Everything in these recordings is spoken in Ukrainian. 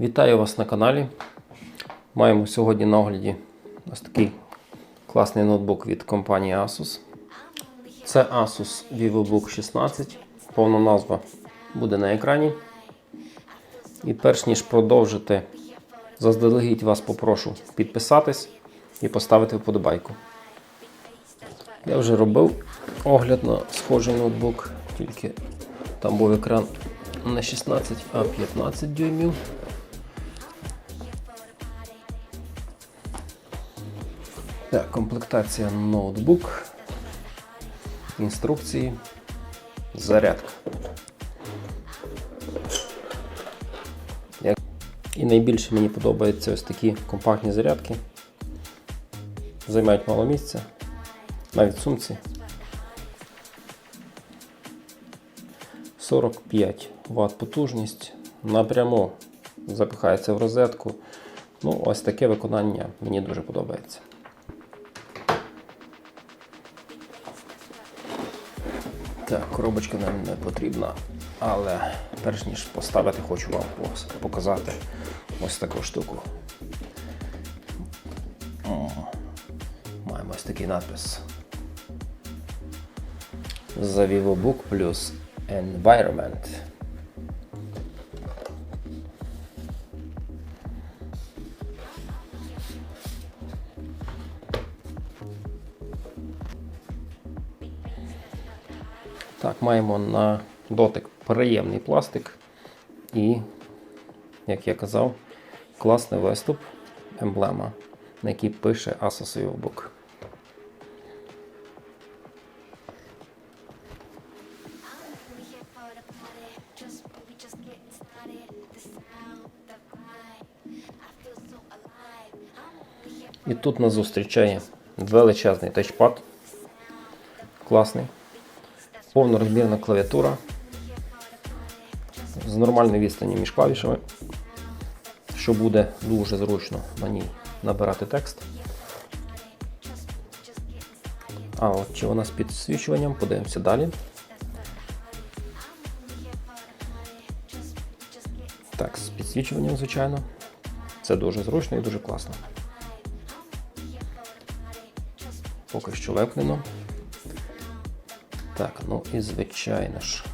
Вітаю вас на каналі. Маємо сьогодні на огляді ось такий класний ноутбук від компанії Asus. Це Asus VivoBook 16. Повна назва буде на екрані. І перш ніж продовжити, заздалегідь вас попрошу підписатись і поставити вподобайку. Я вже робив огляд на схожий ноутбук, тільки там був екран не 16, а 15 дюймів. Так, комплектація ноутбук, інструкції, зарядка. І найбільше мені подобаються ось такі компактні зарядки. Займають мало місця, навіть сумці. 45 Вт потужність. Напряму запихається в розетку. Ну, ось таке виконання мені дуже подобається. Так, коробочка нам не потрібна, але перш ніж поставити, хочу вам показати ось таку штуку. О, Маємо ось такий надпис. За VivoBook плюс Environment. Так, маємо на дотик приємний пластик і, як я казав, класний виступ, емблема, на якій пише Asus here І тут нас зустрічає величезний тачпад. Класний. Повнорозмірна клавіатура. З нормальної відстані між клавішами, що буде дуже зручно на ній набирати текст. А от чи вона з підсвічуванням, подивимося далі. Так, з підсвічуванням, звичайно. Це дуже зручно і дуже класно. Поки що вимкнено. Так, ну і звичайно ж.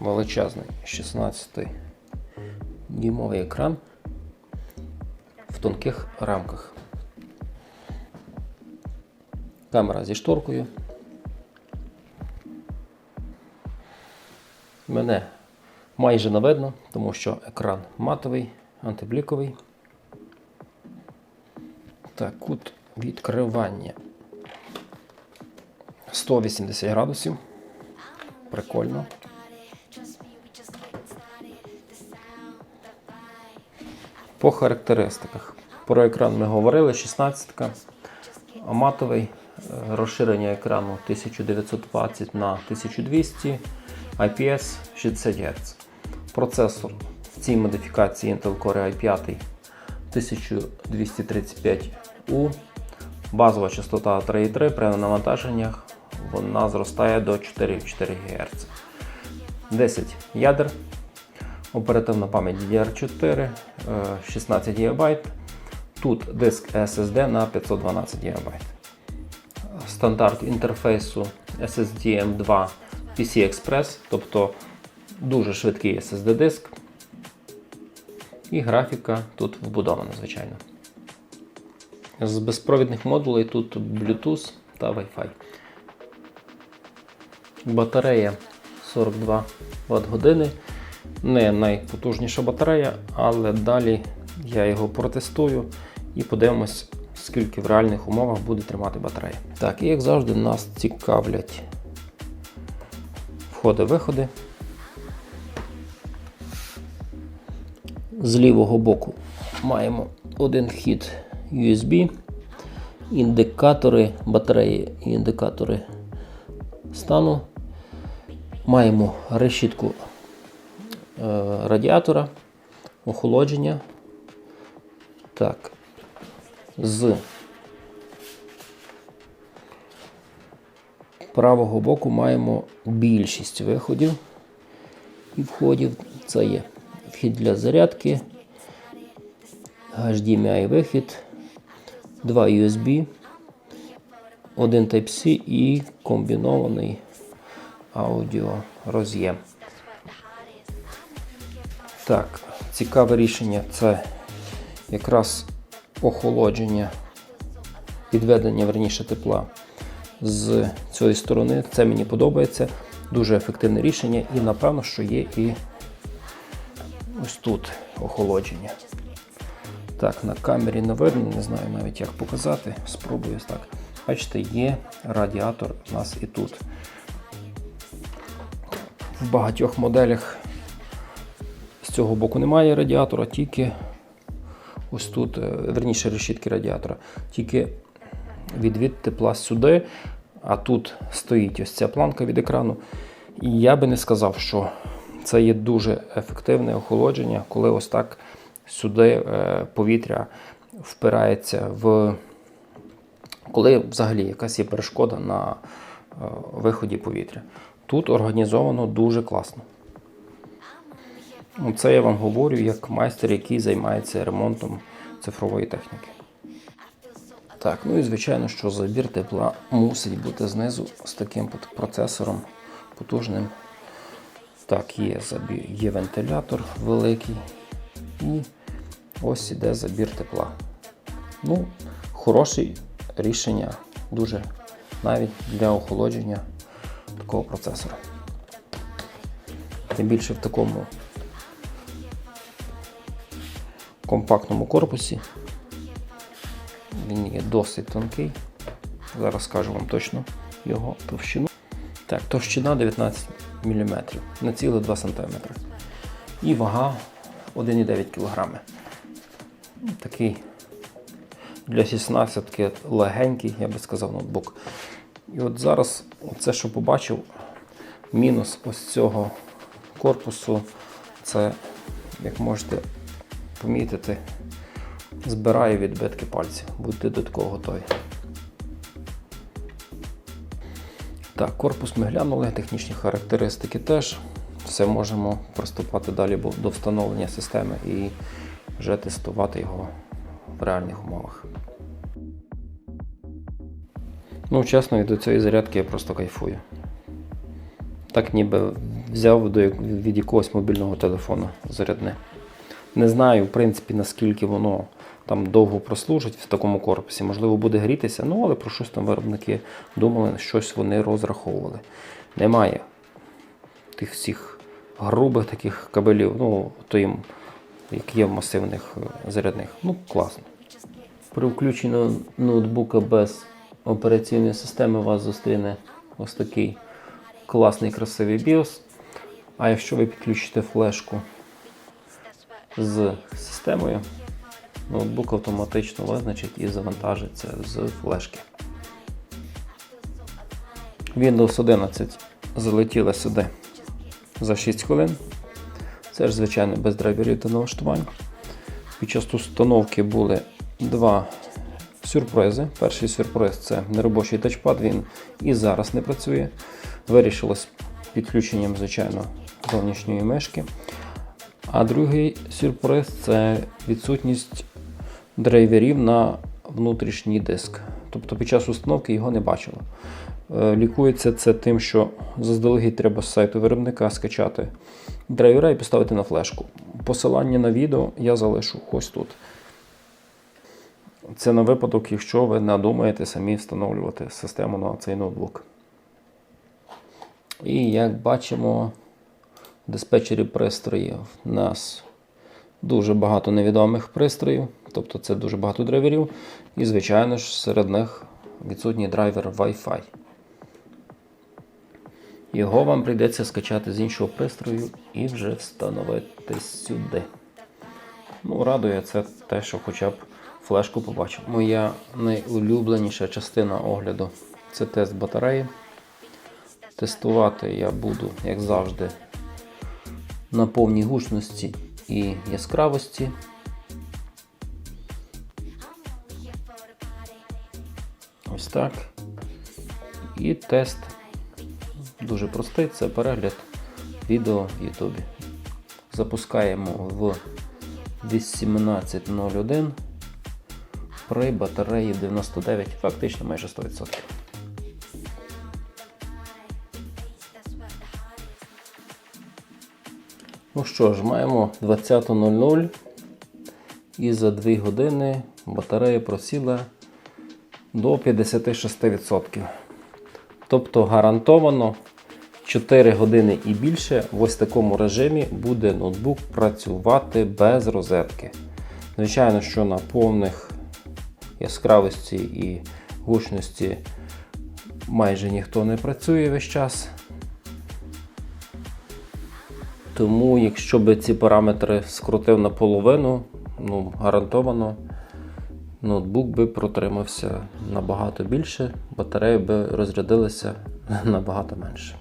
Величезний 16 дюймовий екран в тонких рамках. Камера зі шторкою. Мене майже не видно, тому що екран матовий, антибліковий. Так, кут відкривання 180 градусів. Прикольно. По характеристиках. Про екран ми говорили, 16 а матовий е, розширення екрану 1920 на 1200, IPS 60 Гц. Процесор в цій модифікації Intel Core i5 1235U. Базова частота 3,3 при навантаженнях вона зростає до 4,4 Гц. 10 ядер, оперативна пам'ять DDR4, е, 16 ГБ. Тут диск SSD на 512 ГБ. Стандарт інтерфейсу SSD M2 PC Express, тобто дуже швидкий SSD диск. І графіка тут вбудована, звичайно. З безпровідних модулей тут Bluetooth та Wi-Fi. Батарея 42 Вт години. Не найпотужніша батарея, але далі я його протестую і подивимось, скільки в реальних умовах буде тримати батарея. Так, і як завжди, нас цікавлять входи-виходи. З лівого боку маємо один вхід USB, індикатори батареї і індикатори стану. Маємо решітку е, радіатора, охолодження. Так. З правого боку маємо більшість виходів і входів. Це є вхід для зарядки, HDMI вихід, два USB, один Type-C і комбінований аудіо роз'єм. Так, цікаве рішення це якраз охолодження, підведення верніше тепла з цієї сторони. Це мені подобається. Дуже ефективне рішення, і напевно, що є і ось тут охолодження. Так, на камері не видно, не знаю навіть як показати. Спробую так. Бачите, є радіатор у нас і тут. В багатьох моделях з цього боку немає радіатора, тільки ось тут, е, верніше решітки радіатора, тільки відвід тепла сюди, а тут стоїть ось ця планка від екрану. І я би не сказав, що це є дуже ефективне охолодження, коли ось так сюди е, повітря впирається в. Коли взагалі якась є перешкода на е, виході повітря. Тут організовано дуже класно. Ну, Це я вам говорю як майстер, який займається ремонтом цифрової техніки. Так, ну і звичайно, що забір тепла мусить бути знизу з таким процесором потужним. Так, є забір, є вентилятор великий. І ось іде забір тепла. Ну, хороше рішення, дуже навіть для охолодження такого процесора. Тим більше в такому компактному корпусі. Він є досить тонкий. Зараз скажу вам точно його товщину. Так, товщина 19 мм на цілих 2 см. І вага 1,9 кг. Такий для 16 легенький, я би сказав, ноутбук. І от зараз, це, що побачив, мінус ось цього корпусу, це, як можете помітити, збирає відбитки пальців. Будьте до такого готові. Так, корпус ми глянули, технічні характеристики теж. Все можемо приступати далі до встановлення системи і вже тестувати його в реальних умовах. Ну, чесно, від цієї зарядки я просто кайфую. Так ніби взяв до, від якогось мобільного телефону зарядне. Не знаю, в принципі, наскільки воно там довго прослужить в такому корпусі. Можливо, буде грітися, ну але про щось там виробники думали, щось вони розраховували. Немає тих всіх грубих таких кабелів, ну, то їм, як є в масивних е, зарядних. Ну, класно. При включенні ноутбука без операційної системи вас зустріне ось такий класний красивий BIOS. А якщо ви підключите флешку з системою, ноутбук автоматично визначить і завантажиться з флешки. Windows 11 залетіла сюди за 6 хвилин. Це ж, звичайно, без драйверів та налаштувань. Під час установки були два сюрпризи. Перший сюрприз це неробочий тачпад, він і зараз не працює. Вирішилось підключенням, звичайно, зовнішньої мишки. А другий сюрприз це відсутність драйверів на внутрішній диск. Тобто під час установки його не бачило. Е, Лікується це тим, що заздалегідь треба з сайту виробника скачати драйвера і поставити на флешку. Посилання на відео я залишу ось тут. Це на випадок, якщо ви надумаєте самі встановлювати систему на цей ноутбук. І як бачимо, в диспетчері пристроїв у нас дуже багато невідомих пристроїв, тобто це дуже багато драйверів. І, звичайно ж, серед них відсутній драйвер Wi-Fi. Його вам прийдеться скачати з іншого пристрою і вже встановити сюди. Ну, радує це те, що хоча б флешку побачив. Моя найулюбленіша частина огляду це тест батареї. Тестувати я буду, як завжди, на повній гучності і яскравості. Ось так. І тест дуже простий це перегляд відео в Ютубі. запускаємо в 18.01 при батареї 99, фактично майже 100%. Ну що ж, маємо 20.00 і за 2 години батарея просіла до 56%. Тобто гарантовано 4 години і більше в ось такому режимі буде ноутбук працювати без розетки. Звичайно, що на повних яскравості і гучності майже ніхто не працює весь час. Тому, якщо би ці параметри скрутив наполовину, ну, гарантовано ноутбук би протримався набагато більше, батареї би розрядилися набагато менше.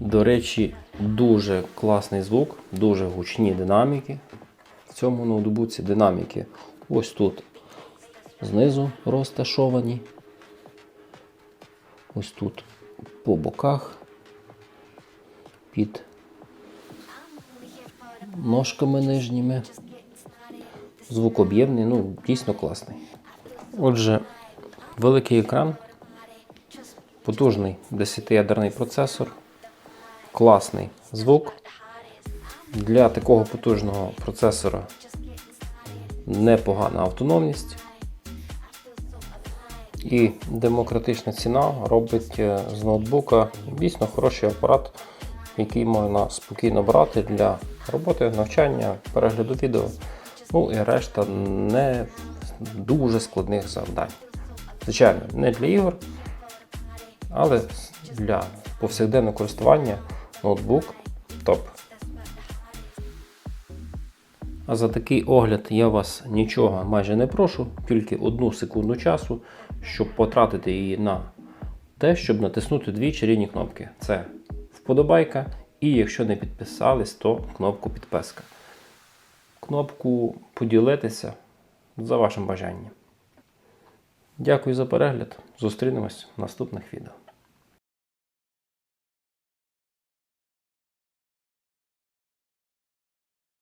До речі, дуже класний звук, дуже гучні динаміки. В цьому ноутбуці динаміки ось тут знизу розташовані. Ось тут по боках під ножками нижніми. Звук об'ємний, ну, дійсно класний. Отже, великий екран, потужний 10-ядерний процесор, класний звук. Для такого потужного процесора непогана автономність. І демократична ціна робить е, з ноутбука дійсно хороший апарат, який можна спокійно брати для роботи, навчання, перегляду відео. Ну і решта не дуже складних завдань. Звичайно, не для ігор, але для повсякденного користування ноутбук топ. А за такий огляд я вас нічого майже не прошу, тільки одну секунду часу, щоб потратити її на те, щоб натиснути дві чарівні кнопки. Це вподобайка, і якщо не підписались, то кнопку підписка. Кнопку поділитися за вашим бажанням. Дякую за перегляд. Зустрінемось в наступних відео.